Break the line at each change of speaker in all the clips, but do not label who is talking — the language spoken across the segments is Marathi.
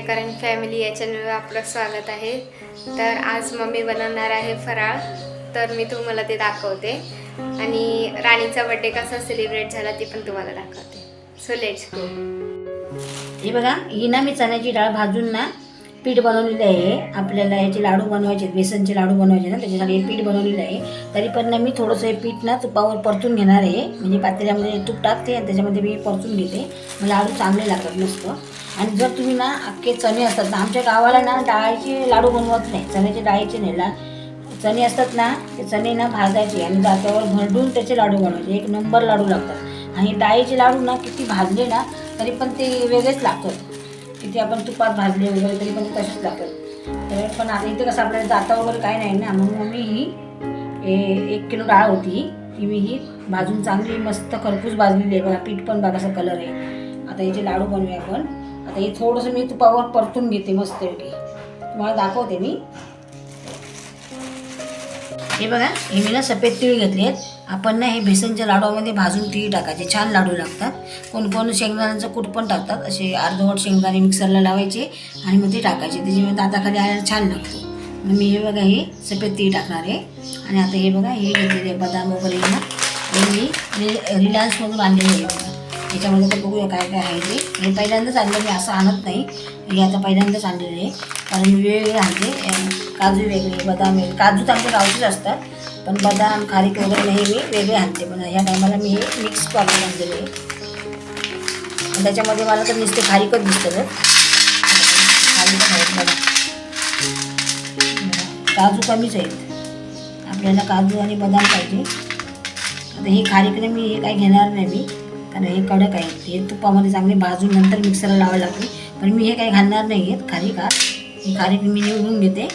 कारण फॅमिली या चॅनलवर आपलं स्वागत आहे. तर आज मम्मी बनवणार आहे फराळ. तर मी तुम्हाला ते दाखवते. आणि राणीचा बड्डे कसा सेलिब्रेट झाला ते पण तुम्हाला दाखवते. सो लेट्स गो
हे बघा ही ना मी चण्याची डाळ भाजून ना पीठ बनवलेलं आहे. आपल्याला याचे लाडू बनवायचे आहेत, बेसनचे लाडू बनवायचे ना त्याच्यासाठी हे पीठ बनवलेलं आहे. तरी पण ना मी थोडंसं हे पीठ ना तुपावर परतून घेणार आहे. म्हणजे पातेल्यामध्ये तूप टाकते आणि त्याच्यामध्ये मी परतून घेते. मग लाडू चांगले लागतात मस्त. आणि जर तुम्ही ना अख्खे चणे असतात ना आमच्या गावाला ना डाळीचे लाडू बनवत नाही चण्याचे डाळीचे नाही. ला चणे असतात ना ते चणे ना भाजायचे आणि जात्यावर भरडून त्याचे लाडू बनवायचे. एक नंबर लाडू लागतात. आणि डाळीचे लाडू ना किती भाजले ना तरी पण ते वेगळेच लागतात. किती आपण तुपात भाजले वगैरे तरी पण तसेच लागतात. तर पण आता इथे कसं आपल्याला जाता वगैरे काही नाही ना म्हणून मी ही ए- एक किलो डाळ होती ती मी ही भाजून चांगली मस्त खरपूस भाजलेली आहे. बघा पीठ पण बघा असं कलर आहे. आता याचे लाडू बनवूया आपण. आता हे थोडंसं मी तुपावर परतून घेते मस्त तुम्हाला दाखवते मी. हे बघा हे मी ना सफेद तीळ घेतले आहेत. आपण ना हे बेसनच्या लाडूमध्ये भाजून तीळ टाकायचे. छान लाडू लागतात. कोण कोण शेंगदाण्याचं कूट पण टाकतात. असे अर्धवट शेंगदाणे मिक्सरला लावायचे आणि मग ते टाकायचे. त्याच्यामुळे दाताखाली आल्याला छान लागतो. मग मी हे बघा हे सफेद तीळ टाकणार आहे. आणि आता हे बघा हे घेतलेले बदाम वगैरे ना. हे मी रि रिलायन्समधून आणलेले आहे बघा याच्यामध्ये तर बघूया काय काय आहे ते. हे पहिल्यांदाच आणलं मी असं आणत नाही. हे आता पहिल्यांदाच आणलेलं आहे. कारण मी वेगवेगळे आणते. काजू वेगळे बदाम वेगळे. काजू तर आमच्या गावचेच असतात. पण बदाम खारीक वगैरे नाही मी वेगळे आणते. पण ह्या टायमाला मी हे मिक्स करून आणलेले आहे. पण त्याच्यामध्ये मला तर नुसते खारीकच दिसतं तर खारीक बघा. काजू कमीच आहेत. आपल्याला काजू आणि बदाम पाहिजे. आता हे खारीकने मी हे काही घेणार नाही मी. कारण हे कडक आहे. हे तुपामध्ये चांगले भाजून नंतर मिक्सरला लावायला लागते. पण मी हे काही घालणार नाही आहेत. खारीक हा ही खारीक मी निवडून घेते.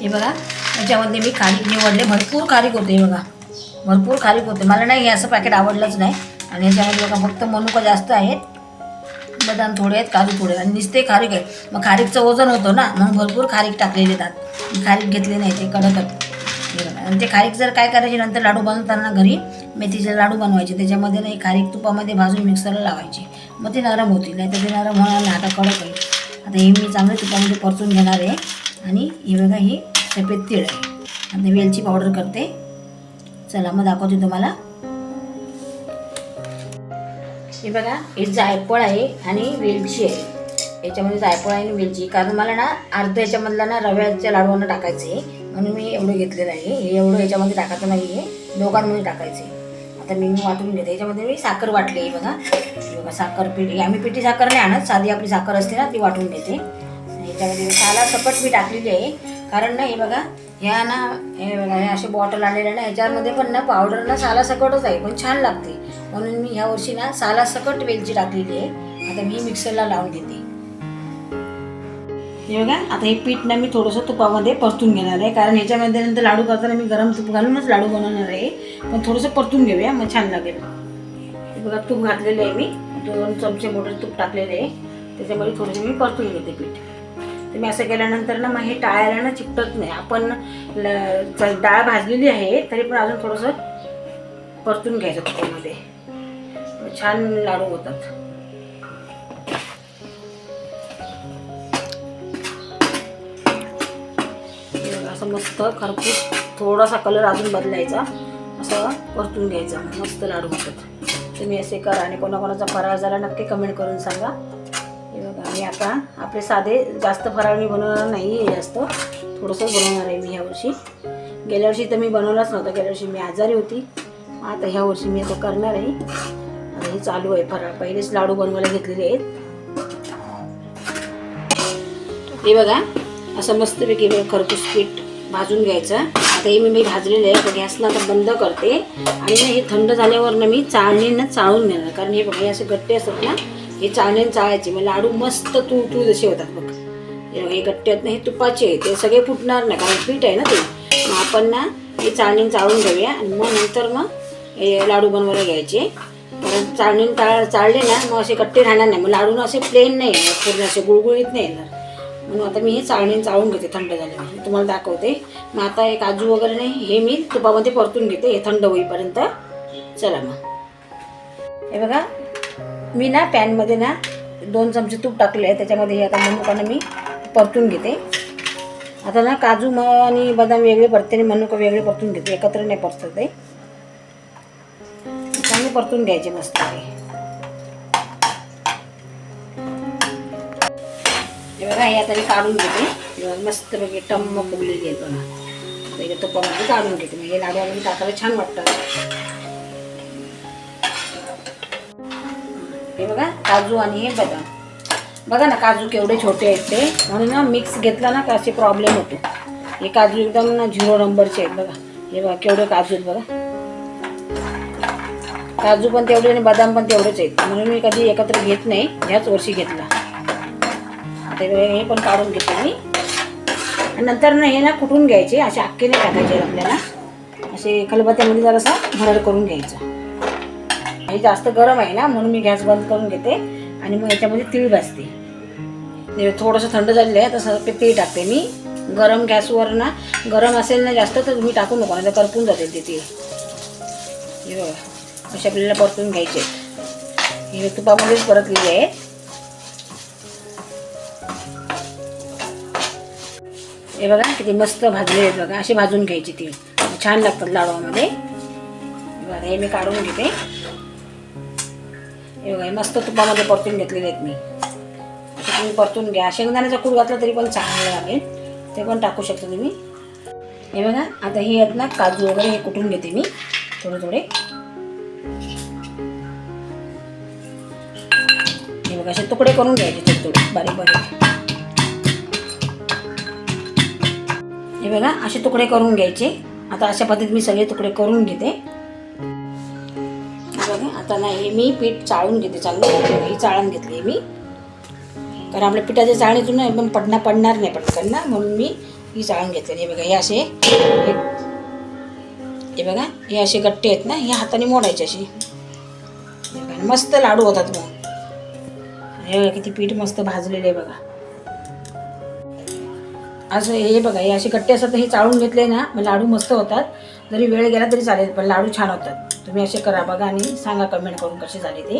हे बघा त्याच्यामध्ये मी खारीक निवडले. भरपूर खारीक होते हे बघा. भरपूर खारीक होते. मला नाही हे असं पॅकेट आवडलंच नाही. आणि याच्यामध्ये बघा फक्त मनुका जास्त आहेत. बदाम थोडे आहेत काजू थोडे आणि नुसते खारीक आहे मग खारीकचं वजन होतं ना. म्हणून भरपूर खारीक टाकलेले आहेत. खारीक घेतले नाही. ते कडक आणि ते खारीक जर काय करायचे नंतर लाडू बनवताना घरी मेथीचे लाडू बनवायचे त्याच्यामध्ये नाही खारीक तुपामध्ये भाजून मिक्सरला लावायचे. मग ते नरम होतील नाही तर ते नरम होणार नाही आता कडक आहे आता हे मी चांगलं तुपामध्ये परतून घेणार आहे. आणि हे बघा ही सफेद तीळ आहे. आता वेलची पावडर करते. चला मग दाखवते तुम्हाला. हे बघा हे जायफळ आहे आणि वेलची आहे. याच्यामध्ये जायफळ आहे आणि वेलची. कारण मला ना अर्ध याच्यामधला ना रव्याच्या लाडूला टाकायचं आहे. म्हणून मी एवढं घेतलेलं आहे. हे एवढं याच्यामध्ये टाकायचं नाही आहे दोघांमध्ये टाकायचे आता मी वाटून घेते. याच्यामध्ये मी साखर वाटली आहे बघा. हे बघा साखर पिठी. आम्ही पिठी साखर नाही आणत. साधी आपली साखर असते ना ती वाटून घेते. याच्यामध्ये साला सकट मी टाकलेली आहे. कारण ना हे बघा ह्या ना हे बघा हे असे बॉटल आलेले ना ह्याच्यामध्ये पण ना पावडर ना साला सकटच आहे पण छान लागते. म्हणून मी ह्या वर्षी ना साला सकट वेलची टाकलेली आहे. आता मी मिक्सरला लावून घेते हे बघा आता हे पीठ ना मी थोडंसं तुपामध्ये परतून घेणार आहे. कारण ह्याच्यामध्ये नंतर लाडू करताना मी गरम तूप घालूनच लाडू बनवणार आहे. पण थोडंसं परतून घेऊया मग छान लागेल. बघा तूप घातलेलं आहे मी. दोन चमचे मोठे तूप टाकलेले आहे. त्याच्यामध्ये थोडंसं मी परतून घेते पीठ. तर मी असं केल्यानंतर ना मग हे टाळायला ना चिकटत नाही. आपण ल- डाळ भाजलेली आहे तरी पण अजून थोडंसं परतून घ्यायचं तुपामध्ये. छान लाडू होतात. असं मस्त खरपूस थोडासा कलर अजून बदलायचा. असं परतून घ्यायचा. मस्त लाडू होतात. तुम्ही असे करा आणि कोणाकोणाचा फराळ झाला नक्की कमेंट करून सांगा. हे बघा मी आता आपले साधे जास्त फराळ मी बनवणार नाही आहे जास्त. थोडंसं बनवणार आहे मी ह्या वर्षी. गेल्या वर्षी तर मी बनवलाच नव्हता. गेल्या वर्षी मी आजारी होती. आता ह्या वर्षी मी आता करणार आहे. आता हे चालू आहे फराळ. पहिलेच लाडू बनवायला घेतलेले आहेत. हे बघा. असं मस्तपैकी बघा खरपूस पीठ भाजून घ्यायचं. आता हे मी मी भाजलेलं आहे तर गॅसला आता बंद करते. आणि हे थंड झाल्यावर ना मी चाळणीनं चाळून घेणार. कारण हे बघा हे असे गट्टे असतात ना हे चाळणीनं चाळायचे. मग लाडू मस्त तू तू जसे होतात बघ. हे हे गट्टे आहेत ना हे तुपाचे आहे ते सगळे फुटणार नाही कारण पीठ आहे ना ते. मग आपण ना हे चाळणीनं चाळून घेऊया. आणि मग नंतर मग हे लाडू बनवायला घ्यायचे. कारण चाळणीनं चाळ चाळले ना मग असे गट्टे राहणार नाही. मग लाडू असे प्लेन नाही येणार पूर्ण असे गुळगुळीत नाही येणार. म्हणून आता मी हे चाळणी चाळून घेते थंड झाल्यावर. तुम्हाला दाखवते. मग आता हे काजू वगैरे नाही हे मी तुपामध्ये परतून घेते हे थंड होईपर्यंत. चला मग. हे बघा मी ना पॅनमध्ये ना दोन चमचे तूप टाकले आहे त्याच्यामध्ये हे आता मनुकानं मी परतून घेते. आता ना काजू म आणि बदाम वेगळे परते आणि मनुका वेगळे परतून घेते एकत्र नाही परतत ते. चांगले परतून घ्यायचे मस्त आहे. बघा हे आता मी काढून घेते. मस्तपैकी मस्त टम्म फुगलेली आहे बघा. पहिले तुपामध्ये काढून घेते. म्हणजे लाडू आम्ही टाकायला छान वाटतं हे बघा काजू आणि हे बदाम. बघा ना काजू केवढे छोटे आहेत ते. म्हणून ना मिक्स घेतला ना का असे प्रॉब्लेम होतो. हे काजू एकदम ना झिरो नंबरचे आहेत बघा. हे बघा केवढे काजू आहेत बघा. काजू पण तेवढे आणि बदाम पण तेवढेच आहेत. म्हणून मी कधी एकत्र घेत नाही. ह्याच वर्षी घेतला. आता हे पण काढून घेते मी. आणि नंतर ना हे ना कुठून घ्यायचे असे अख्खे नाही टाकायचे आपल्याला. असे खलबत्त्यामध्ये जरासा भरड करून घ्यायचा. हे जास्त गरम आहे ना म्हणून मी गॅस बंद करून घेते. आणि मग याच्यामध्ये तीळ भाजते. म्हणजे थोडंसं थंड झालेलं आहे तसं ते तीळ टाकते मी. गरम गॅसवर ना गरम असेल ना जास्त तर तुम्ही टाकू नको नाही तर करपून जाते ते तीळ. हे असे आपल्याला परतून घ्यायचे. हे तुपामध्येच परतलेले आहेत हे बघा किती मस्त भाजले आहेत बघा. असे भाजून घ्यायचे ते. छान लागतात लाडवामध्ये. बघा हे मी काढून घेते. हे बघा हे मस्त तुपामध्ये परतून घेतलेले आहेत मी. असे तुम्ही परतून घ्या. शेंगदाण्याचा कूड घातला तरी पण चांगलं लागेल ते पण टाकू शकता तुम्ही. हे बघा आता हे आहेत ना काजू वगैरे हे कुटून घेते मी? थोडे थोडे. हे बघा असे तुकडे करून घ्यायचे थोडे थोडे बारीक बारीक. हे बघा असे तुकडे करून घ्यायचे. आता अशा पद्धतीत मी सगळे तुकडे करून घेते. हे बघा आता ना हे मी पीठ चाळून घेते चांगलं ही चाळण घेतली मी. कारण आपल्या पिठाच्या चाळणीतून ना एकदम पडणार पडणार नाही पटकन ना म्हणून मी ही चाळून घेतली हे बघा हे असे हे- हे बघा हे असे गट्टे आहेत ना हे हाताने मोडायचे असे. हे बघा, मस्त लाडू होतात मग. हे बघा, किती पीठ मस्त भाजलेले आहे बघा. असं हे बघा हे असे गट्टे असतात हे चाळून घेतले ना मग लाडू मस्त होतात. जरी वेळ गेला तरी चालेल पण लाडू छान होतात. तुम्ही असे करा बघा आणि सांगा कमेंट करून कसे झाले ते.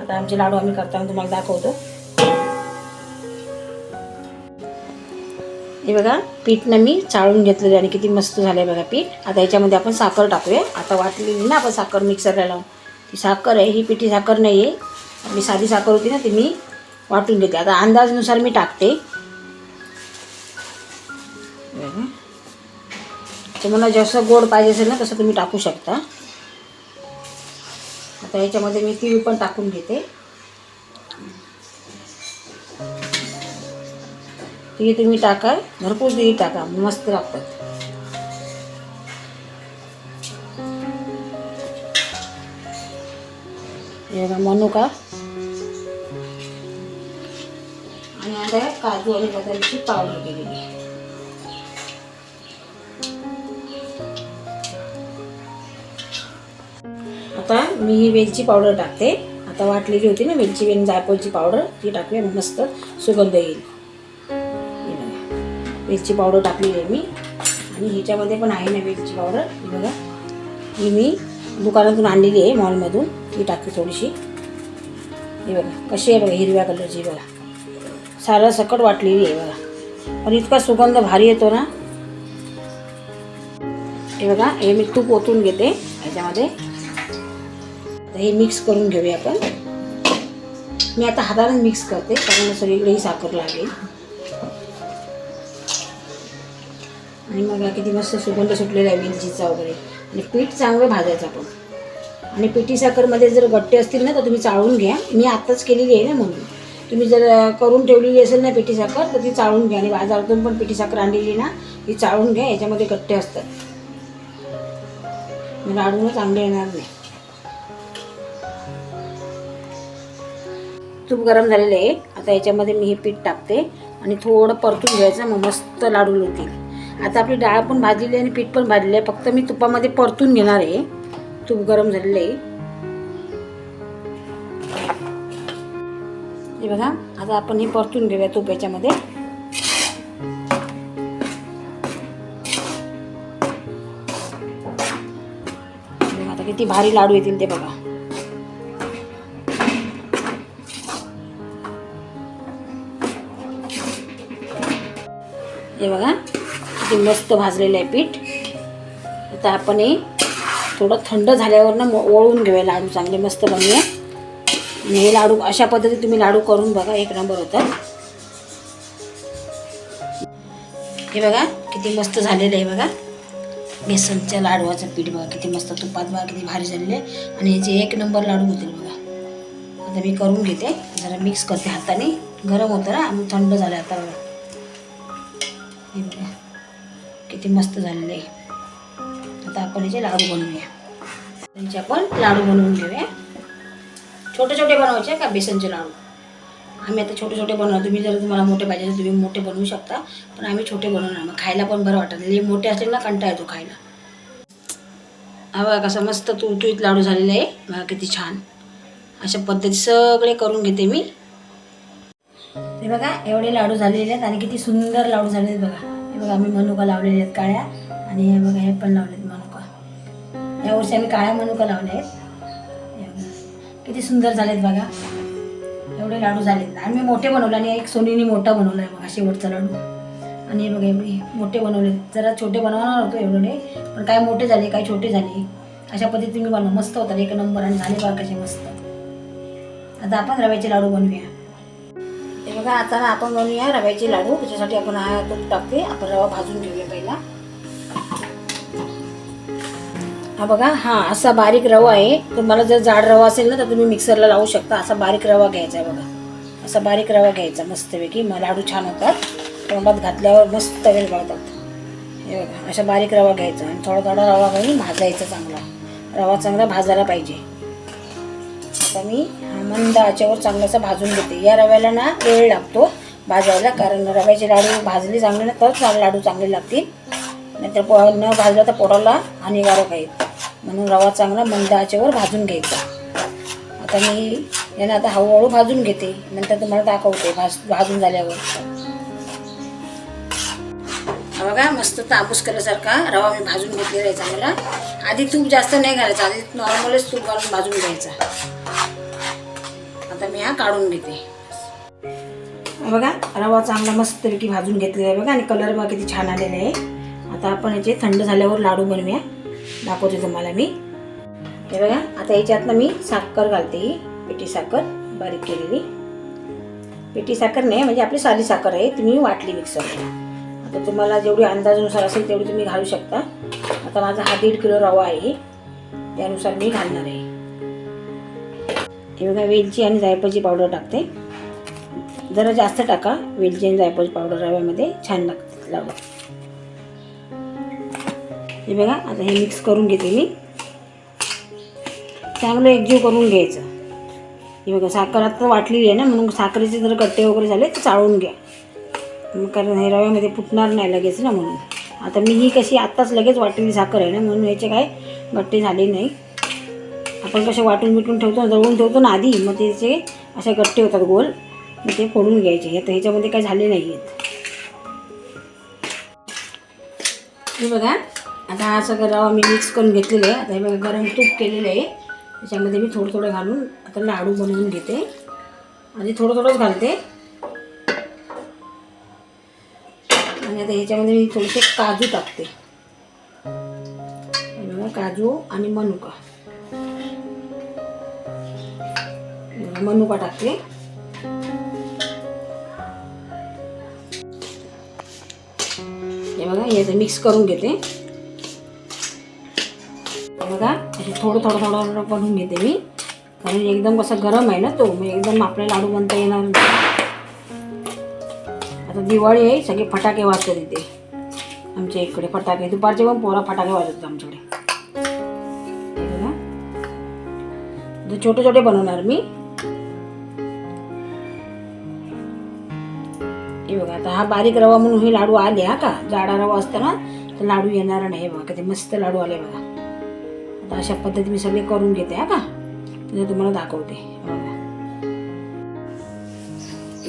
आता आमचे लाडू आम्ही करताना तुम्हाला दाखवतो. हे बघा पीठनं मी चाळून घेतलेले आणि किती मस्त झालं आहे बघा पीठ. आता याच्यामध्ये आपण साखर टाकूया. आता वाटलेली ना आपण साखर मिक्सरला लावून. ती साखर आहे ही पिठी साखर नाही आहे मी साधी साखर होती ना ती मी वाटून घेते आता अंदाजनुसार मी टाकते. तुम्हाला जसं गोड पाहिजे असेल ना तसं तुम्ही टाकू शकता. आता याच्यामध्ये मी तीळ पण टाकून घेते. तीळ तुम्ही टाका भरपूर तीळ टाका मस्त लागतात. म्हणू का मनुका. आणि आता काजू आणि बदामची पावडर केलेली मी ही वेलची पावडर टाकते. आता वाटलेली होती ना वेलची वेल जायफळची पावडर ती टाकूया मस्त सुगंध येईल. वेलची पावडर टाकलेली आहे मी. आणि ह्याच्यामध्ये पण आहे ना वेलची पावडर. ही बघा ही मी दुकानातून आणलेली आहे मॉलमधून. ती टाकते थोडीशी. हे बघा कशी आहे बघा हिरव्या कलरची बघा. सारं सकट वाटलेली आहे बघा. पण इतका सुगंध भारी येतो ना. हे बघा हे मी तूप ओतून घेते ह्याच्यामध्ये. आता हे मिक्स करून घेऊया आपण. मी आता हाताने मिक्स करते कारण सगळीकडेही साखर लागेल. आणि मग किती मस्त सुगंध सुटलेला आहे वेलचीचा वगैरे. आणि पीठ चांगलं भाजायचं आपण. आणि पिठी साखरमध्ये जर गट्टे असतील ना तर तुम्ही चाळून घ्या. मी आत्ताच केलेली आहे ना म्हणून. तुम्ही जर करून ठेवलेली असेल ना पिठी साखर तर ती चाळून घ्या. आणि बाजारातून पण पिठी साखर आणलेली ना ती चाळून घ्या. याच्यामध्ये गट्टे असतात. मग चांगले येणार नाही. तूप गरम झालेलं आहे. आता याच्यामध्ये मी हे पीठ टाकते आणि थोडं परतून घ्यायचं मग मस्त लाडू होतील आता आपली डाळ पण भाजलेली आहे आणि पीठ पण भाजलेलं आहे. फक्त मी तुपामध्ये परतून घेणार आहे. तूप गरम झालेलं आहे. हे बघा आता आपण हे परतून घेऊया तूप याच्यामध्ये. आता किती भारी लाडू येतील ते बघा. हे बघा किती मस्त भाजलेलं आहे पीठ. आता आपण हे थोडं थंड झाल्यावर ना मो- घेऊया लाडू चांगले मस्त बनवूया. आणि हे लाडू अशा पद्धतीने तुम्ही लाडू करून बघा एक नंबर होतात. हे बघा किती मस्त झालेलं आहे बघा. बेसनच्या लाडवाचं पीठ बघा किती मस्त तुपात बघा किती भारी झालेलं आहे. आणि याचे एक नंबर लाडू होतील बघा. आता मी करून घेते जरा मिक्स करते हाताने. गरम होतं ना थंड झालं आता बघा. हे बघा किती मस्त झालेलं. आहे आता आपण याचे लाडू बनवूया. त्यांचे आपण लाडू बनवून घेऊया. छोटे छोटे बनवायचे का बेसनचे लाडू? आम्ही आता छोटे छोटे बनवणार. तुम्ही जर तुम्हाला मोठे पाहिजे तर तुम्ही मोठे बनवू शकता. पण आम्ही छोटे बनवणार. मग खायला पण बरं वाटत. नाही मोठे असेल ना कंटा येतो खायला. हा कसा मस्त तुळतुळीत लाडू झालेला आहे. बघा किती छान. अशा पद्धती सगळे करून घेते मी. हे बघा एवढे लाडू झालेले आहेत आणि किती सुंदर लाडू झाले आहेत बघा. हे बघा आम्ही मनुका लावलेले आहेत काळ्या आणि हे बघा हे पण लावलेत मनुका. यावर्षी आम्ही काळ्या मनुका लावले आहेत. हे बघा. किती सुंदर झालेत बघा. एवढे लाडू झालेत. आणि मी मोठे बनवले आणि एक सोनीने मोठा बनवला आहे बघा शेवटचा लाडू. आणि हे बघा मी मोठे बनवले जरा छोटे बनवणार होतो एवढे पण काय मोठे झाले काय छोटे झाले अशा पद्धतीने मी बनव मस्त होतात एक नंबर आणि झाले बघा कसे मस्त. आता आपण रव्याचे लाडू बनवूया. बघा आता ना आपण बनवूया रव्याचे लाडू. त्याच्यासाठी आपण हा तूप टाकते. आपण रवा भाजून घेऊया पहिला. हा बघा हा असा बारीक रवा आहे. तुम्हाला जर जाड रवा असेल ना तर तुम्ही मिक्सरला लावू शकता. असा बारीक रवा घ्यायचा आहे बघा. असा बारीक रवा घ्यायचा मस्तपैकी. लाडू छान होतात. तोंडात घातल्यावर मस्त वेळ बळतात हे बघा असा बारीक रवा घ्यायचा. आणि थोडा थोडा रवा घालून भाजायचा चांगला. रवा चांगला भाजायला पाहिजे. आता मी मंद आचेवर चांगलासा भाजून घेते. या रव्याला ना वेळ लागतो भाजायला कारण रव्याचे लाडू भाजले चांगले ना तर चांगले लाडू चांगले लागतील. नाहीतर पो न भाजलं तर पोटाला हानिकारक आहे म्हणून रवा चांगला मंद आचेवर भाजून घ्यायचा. आता मी यानं आता हळूहळू भाजून घेते. नंतर तुम्हाला दाखवते भाज भाजून झाल्यावर. बघा मस्त तांबूस केल्यासारखा रवा मी भाजून घेतलेला आहे चांगला. आधी तूप जास्त नाही घालायचं. आधी नॉर्मलच तूप घालून भाजून घ्यायचा. आता मी हा काढून घेते. बघा रवा चांगला मस्तपैकी भाजून घेतलेला आहे बघा आणि कलर बघा किती छान आलेला आहे. आता आपण याचे थंड झाल्यावर लाडू बनवूया. दाखवते तुम्हाला मी. हे बघा आता याच्यातनं मी साखर घालते ही पिठी साखर बारीक केलेली. पिठी साखर नाही म्हणजे आपली साधी साखर आहे तुम्ही वाटली मिक्सरला आता तुम्हाला जेवढी अंदाजानुसार असेल तेवढी तुम्ही घालू शकता. आता माझा हा दीड किलो रवा आहे त्यानुसार मी घालणार आहे. हे बघा वेलची आणि जायफळची पावडर टाकते. जरा जास्त टाका वेलची आणि जायफळची पावडर रव्यामध्ये छान लागते लाडू हे बघा आता हे मिक्स करून घेते मी. चांगलं एकजीव करून घ्यायचं. हे बघा साखर आता वाटलेली आहे ना म्हणून साखरेचे जर गट्टे वगैरे झाले तर चाळून घ्या. कारण हे रव्यामध्ये फुटणार नाही लगेच ना म्हणून. आता मी ही कशी आत्ताच लगेच वाटलेली साखर आहे ना म्हणून याचे काय गट्टे झाले नाही. आपण कसे वाटून बिटून ठेवतो दळून ठेवतो ना आधी मग त्याचे असे गट्टे होतात गोल मग ते फोडून घ्यायचे. आता ह्याच्यामध्ये काही झाले नाही आहेत. हे बघा आता असं सगळं रवा मी मिक्स करून घेतलेलं आहे. आता हे बघा गरम तूप केलेलं आहे. त्याच्यामध्ये मी थोडं थोडं घालून आता लाडू बनवून घेते. आधी थोडं थोडंच घालते. आणि आता ह्याच्यामध्ये मी थोडेसे काजू टाकते. काजू आणि मनुका. मनुका टाकते. हे बघा हे मिक्स करून घेते. हे बघा थोडं थोडं थोडं थोडं बनवून घेते मी. कारण एकदम कसं गरम आहे ना तो मग एकदम आपल्या लाडू बनता येणार आता दिवाळी आहे सगळे फटाके वाजतात इथे. आमच्या इकडे फटाके दुपारचे पण पोरा फटाके वाजवतात आमच्याकडे. बघा. छोटे छोटे बनवणार मी. हे बघा आता हा बारीक रवा म्हणून हे लाडू आले हा का? जाडा रवा असताना तर लाडू येणार नाही हे बघा किती मस्त लाडू आले बघा. आता अशा पद्धती मी सगळे करून घेते हा का? ते तुम्हाला दाखवते हे बघा.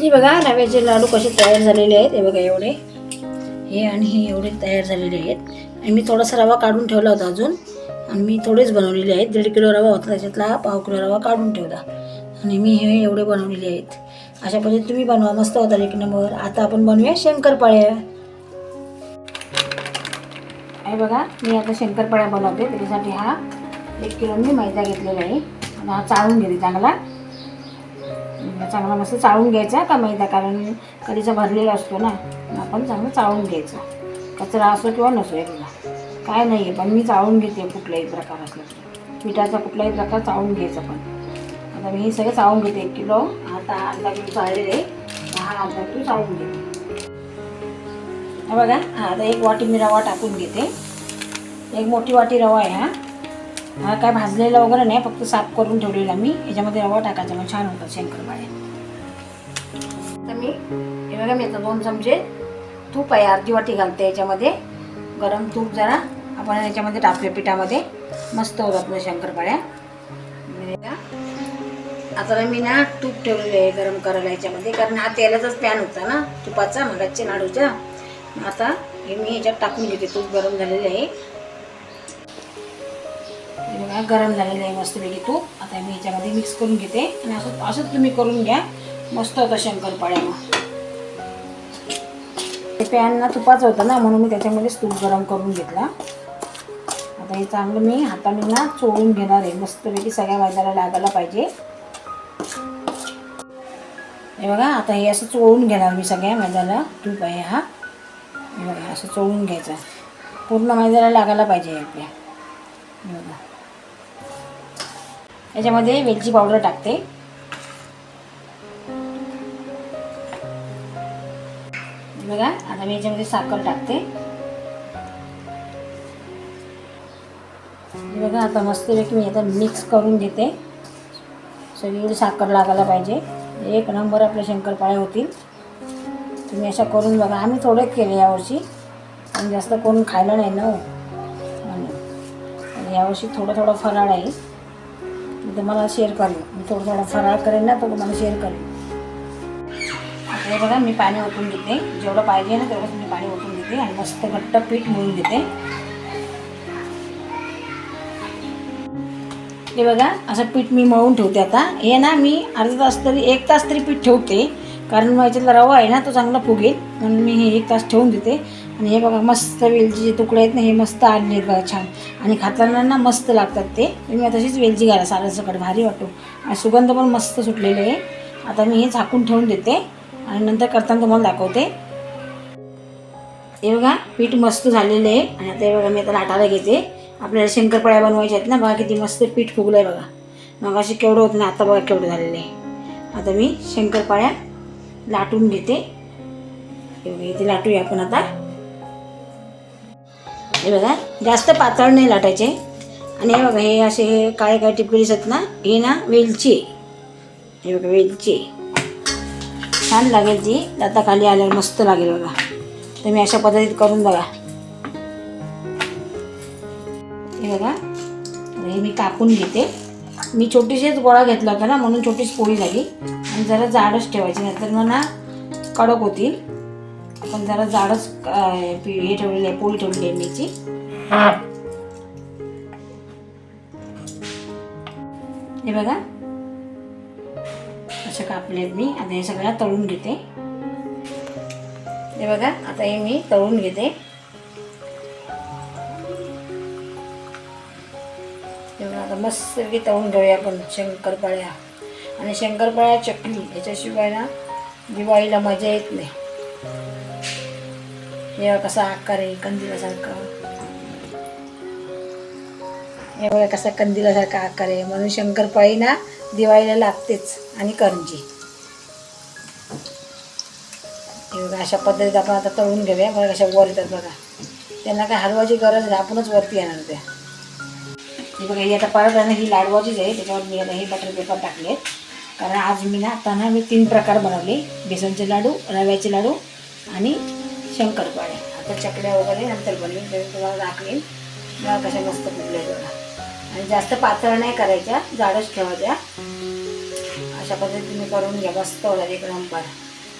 हे बघा रव्याचे लाडू कसे तयार झालेले आहेत हे बघा एवढे. हे आणि हे एवढे तयार झालेले आहेत. आणि मी थोडासा रवा काढून ठेवला होता अजून. आणि मी थोडेच बनवलेले आहेत. दीड किलो रवा होता त्याच्यातला पाव किलो रवा काढून ठेवला. आणि मी हे एवढे बनवलेले आहेत. अशा पद्धतीने तुम्ही बनवा. मस्त होतात एक नंबर. आता आपण बनवूया शंकरपाळ्या. हे बघा मी आता शंकरपाळ्या बनवते. त्याच्यासाठी हा एक किलो मी मैदा घेतलेला आहे. आणि हा चाळून घेते चांगला. चांगला मस्त चाळून घ्यायचा का मैदा? कारण कधीचा भरलेला असतो ना. मग आपण चांगलं चाळून घ्यायचं. कचरा असो किंवा नसो आहे बघा. काय नाही आहे पण मी चाळून घेते कुठल्याही प्रकार असला पिठाचा कुठलाही प्रकार चाळून घ्यायचा पण. आता मी सगळं चावून घेते एक किलो. आता अर्धा किलो चाळलेले आहे. हा अर्धा किलो चाळून घेते. बघा आता एक वाटी मी रवा टाकून घेते. एक मोठी वाटी रवा आहे हा. हा काय भाजलेला वगैरे नाही फक्त साफ करून ठेवलेला मी. याच्यामध्ये रवा टाकायचा मग छान होतं शंकरपाळे तर मी हे बघा मी आता दोन चमचे तूप आहे अर्धी वाटी घालते याच्यामध्ये. गरम तूप जरा आपण याच्यामध्ये टाकले पिठामध्ये. मस्त होतात आपल्या शंकरपाळ्या. आता मी ना तूप ठेवलेलं आहे गरम करायला याच्यामध्ये कारण हा तेलाचाच पॅन होता ना तुपाचा मगाच्या लाडूचा. आता हे मी याच्यात टाकून घेते तूप गरम झालेलं आहे. बघा गरम झालेलं आहे मस्तपैकी तूप. आता मी याच्यामध्ये मिक्स करून घेते. आणि असं असंच तुम्ही करून घ्या. मस्त होतं शंकरपाळ्याला ते पॅन ना तुपाचं होतं ना म्हणून मी त्याच्यामध्येच तूप गरम करून घेतला. आता हे चांगलं मी हाताने ना चोळून घेणार आहे. मस्तपैकी सगळ्या वाजायला लागायला पाहिजे. हे बघा आता हे असं चोळून घेणार मी सगळ्या मैद्याला. तूप आहे हा. हे बघा असं चोळून घ्यायचं. पूर्ण मैद्याला लागायला पाहिजे आपल्या. बघा. याच्यामध्ये वेलची पावडर टाकते. बघा आता मी याच्यामध्ये साखर टाकते. बघा आता मस्तपैकी मी आता मिक्स करून घेते. सगळीकडे साखर लागायला पाहिजे. एक नंबर आपल्या शंकरपाळ्या होतील. तुम्ही अशा करून बघा. आम्ही थोडे केले यावर्षी. आणि जास्त कोण खायला नाही ना हो. म्हणून आणि यावर्षी थोडं थोडं फराळ आहे. मी तुम्हाला शेअर करेन. मी थोडं थोडं फराळ करेन ना तो तुम्हाला शेअर करेन. आता बघा मी पाणी ओतून घेते जेवढं पाहिजे ना तेवढंच मी पाणी ओतून घेते आणि मस्त घट्ट पीठ मळून देते. हे बघा असं पीठ मी मळून ठेवते आता. हे ना मी अर्धा तास तरी एक तास तरी पीठ ठेवते. कारण माझ्यातला रवा आहे ना तो चांगला फुगेल. म्हणून मी हे एक तास ठेवून देते. आणि हे बघा मस्त वेलचीचे तुकडे आहेत ना हे मस्त आणले आहेत बघा छान. आणि खाताना ना मस्त लागतात ते. तुम्ही तशीच वेलची घाला सारा सकट भारी वाटतो. आणि सुगंध पण मस्त सुटलेले आहे. आता मी हे झाकून ठेवून देते. आणि नंतर करताना तुम्हाला दाखवते. हे बघा पीठ मस्त झालेलं आहे. आणि आता हे बघा मी आता लाटायला घेते. आपल्याला शंकरपाळ्या बनवायच्या आहेत ना बघा किती मस्त पीठ फुगलं आहे बघा. मग अशी केवढं होतं ना आता बघा केवढं झालेलं आहे. आता मी शंकरपाळ्या लाटून घेते. हे बघा इथे लाटूया आपण आता. हे बघा जास्त पातळ नाही लाटायचे. आणि हे बघा हे असे हे काळे काळे टिपके दिसत ना हे ना वेलची हे बघा वेलची छान लागेल ती. आता खाली आल्यावर मस्त लागेल बघा. तुम्ही अशा पद्धतीत करून बघा. हे बघा. हे मी कापून घेते. मी छोटीशीच गोळा घेतला होता ना म्हणून छोटीच पोळी झाली. आणि जरा जाडच ठेवायची नाहीतर मग ना कडक होतील. आपण जरा जाडच हे ठेवलेली आहे पोळी ठेवलेली आहे मीची हे बघा. असं कापले मी. आता हे सगळं तळून घेते. हे बघा आता हे मी तळून घेते. मस्तपैकी तळून घेऊया आपण शंकरपाळ्या. आणि शंकरपाळ्या चकली याच्याशिवाय ना दिवाळीला मजा येत नाही. हे कसा आकार आहे कंदिलासारखा. हे बघा कसा कंदिलासारखा आकार आहे. म्हणून शंकरपाळी ना दिवाळीला लागतेच आणि करंजी. हे बघा अशा पद्धतीत आपण आता तळून घेऊया. बघा कशा वर येतात बघा. त्यांना काय हलवायची गरज नाही आपणच वरती येणार त्या. हे बघा ही आता परत आहे ना ही लाडवाचीच आहे त्याच्यावर मी आता हे बटर पेपर टाकले कारण आज मी ना आता ना मी तीन प्रकार बनवले. बेसनचे लाडू रव्याचे लाडू आणि शंकरपाळे. आता चकल्या वगैरे नंतर बनवेन ते तुम्हाला दाखवेन. बघा कशा मस्त फुगल्या बघा. आणि जास्त पातळ नाही करायच्या जाडच ठेवायच्या. अशा पद्धतीने करून घ्या मस्त होणार एक नंबर.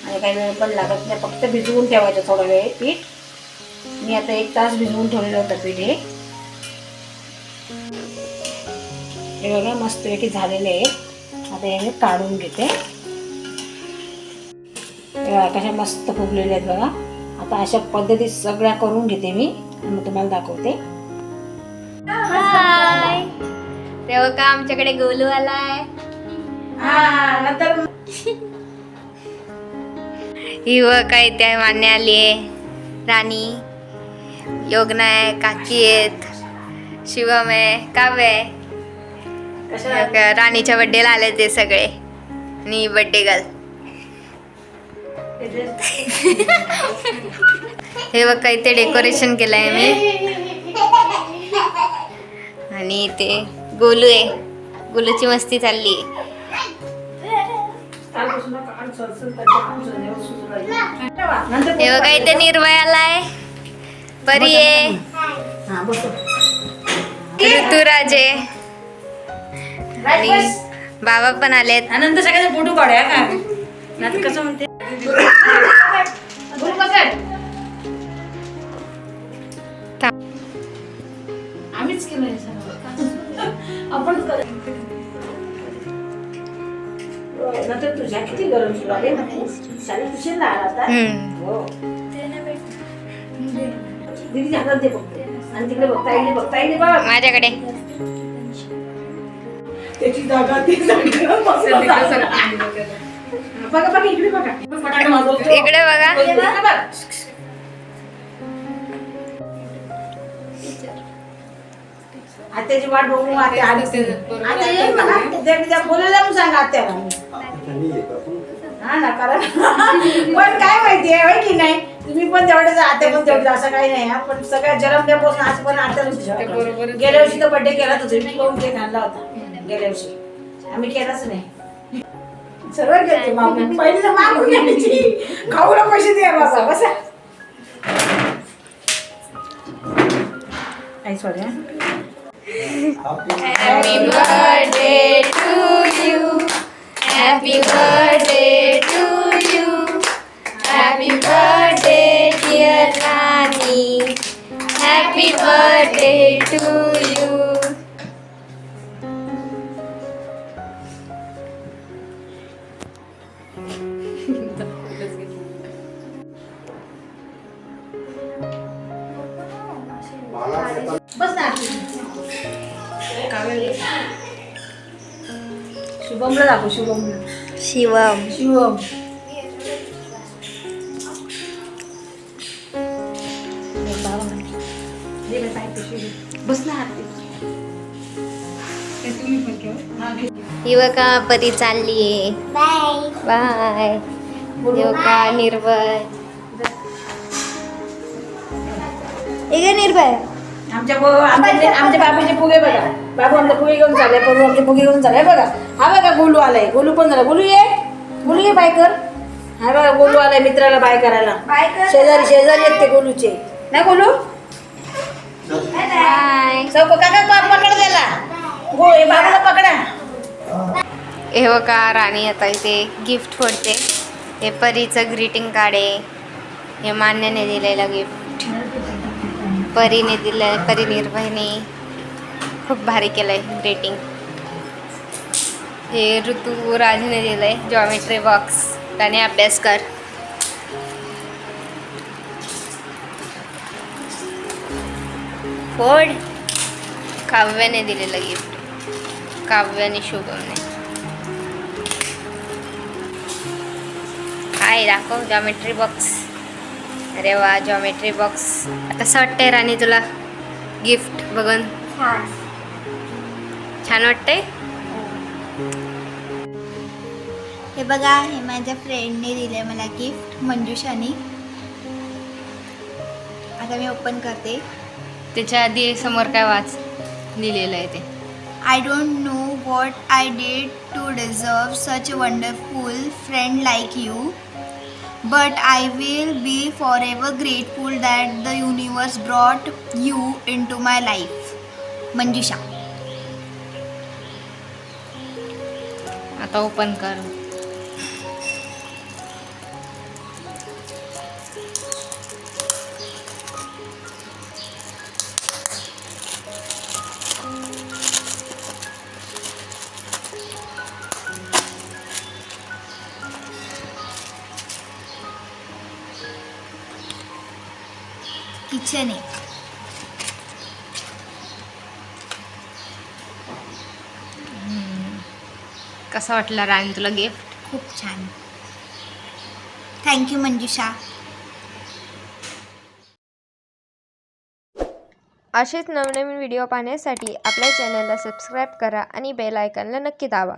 आणि काही वेळ पण लागत नाही फक्त भिजवून ठेवायचं थोडा वेळ पीठ. मी आता एक तास भिजवून ठेवलेलं होतं पीठ हे. हे बघा मस्तपैकी झालेले आहेत आता हे काढून घेते. हे बघा कशा मस्त फुगलेले आहेत बघा. आता अशा पद्धतीत सगळ्या करून घेते मी मग तुम्हाला दाखवते.
हाय तेव्हा का आमच्याकडे गोलू आलाय?
हा नंतर
ही व काय त्या मान्य आली आहे. राणी योगना आहे काकी आहेत. शिवम आहे काव्य आहे. राणीच्या बड्डेला आले ते सगळे. आणि बड्डे गर्ल हे बघ काही ते डेकोरेशन केलंय मी. आणि ते गोलू आहे. गोलूची मस्ती चालली आहे. हे बघा इथे निर्भय आलाय. परी आहे. ऋतुराज आहे. आणि. बाबा पण आलेत.
आनंद सगळ्याचे फोटो काढूया का? कसं म्हणते. आम्हीच केलं हे सगळं आपणच करायचं नंतर तुझ्या किती गरम सुरू आहे साडी तुझी ना आता.
हम्म.
हो. दीदीच्या हातात दे बघ आणि तिकडे बघता येईल बघता येईल बघ.
माझ्याकडे.
त्याची जागा ती बघा बघा इकडे बघा.
इकडे बघा.
इकडे बघ. आत्याची वाट बघू. आत्या आली आता त्या बोलायला म्हणून सांगा आत्याला. हा ना कारण पण काय माहिती आहे की नाही? तुम्ही पण तेवढेच आत्या पण तेवढेच असं काही नाही हा. पण सगळ्या जन्मल्यापासून आज पण आत्याला गेल्या वर्षी तर बर्थडे केला होता मी पाहून केक आणला होता? गेल्या वर्षी. आम्ही केलाच नाही. सर्व घेते मागून पहिले तर मागून घ्यायची खाऊला पैसे द्या बाबा बसा. आई sorry
happy birthday to you happy birthday to you happy birthday dear Rani happy birthday to you
शुभमला दाखव शुभमला.
शिवम.
शिवम. बस ना
बघा परी चालली आहे बाय. बाय का निर्भय. निर्भय.
आमच्या बो- आमच्या आमच्या बाबूचे फुगे बघा. बाबू आमचे फुगे घेऊन चालले प्रभू आमचे फुगे घेऊन चालले बघा. हा बघा गोलू आलाय. गोलू पण झाला. गोलू ये. गोलू ये बाय कर. हा बघा गोलू आलाय मित्राला बाय करायला. शेजारी शेजारी आहेत ते गोलूचे. ना गोलू?
बाय.
सब काका पा- पकड त्याला. गो हे बाबूला पकडा.
हे बघा राणी आता इथे गिफ्ट फोडते. हे परीचं ग्रीटिंग कार्ड आहे. हे मान्याने दिलेलं गिफ्ट परीने दिलं आहे निर्भयने खूप भारी केलं आहे रेटिंग हे ऋतू राजने दिलं आहे जॉमेट्री बॉक्स त्याने अभ्यास कर. फोड. काव्याने दिलेलं गिफ्ट काव्याने शुभमने काय दाखव जॉमेट्री बॉक्स अरे वा जॉमेट्री बॉक्स आता असं वाटतंय राणी तुला गिफ्ट बघून. छान वाटतंय?
हे बघा हे माझ्या फ्रेंडने दिले मला गिफ्ट मंजुषानी. आता मी ओपन करते.
त्याच्या आधी समोर काय वाच लिहिलेलं आहे ते.
I don't know what I did to deserve such a wonderful friend like you but I will be forever grateful that the universe brought you into my life Manjusha.
आता ओपन कर.
चने hmm.
कसा वाटला राणी तुला गिफ्ट
खूप छान. Thank you Manjusha.
असेच नवनवीन व्हिडिओ पाहण्यासाठी आपल्या चॅनलला सबस्क्राईब करा आणि बेल आयकनला नक्की दावा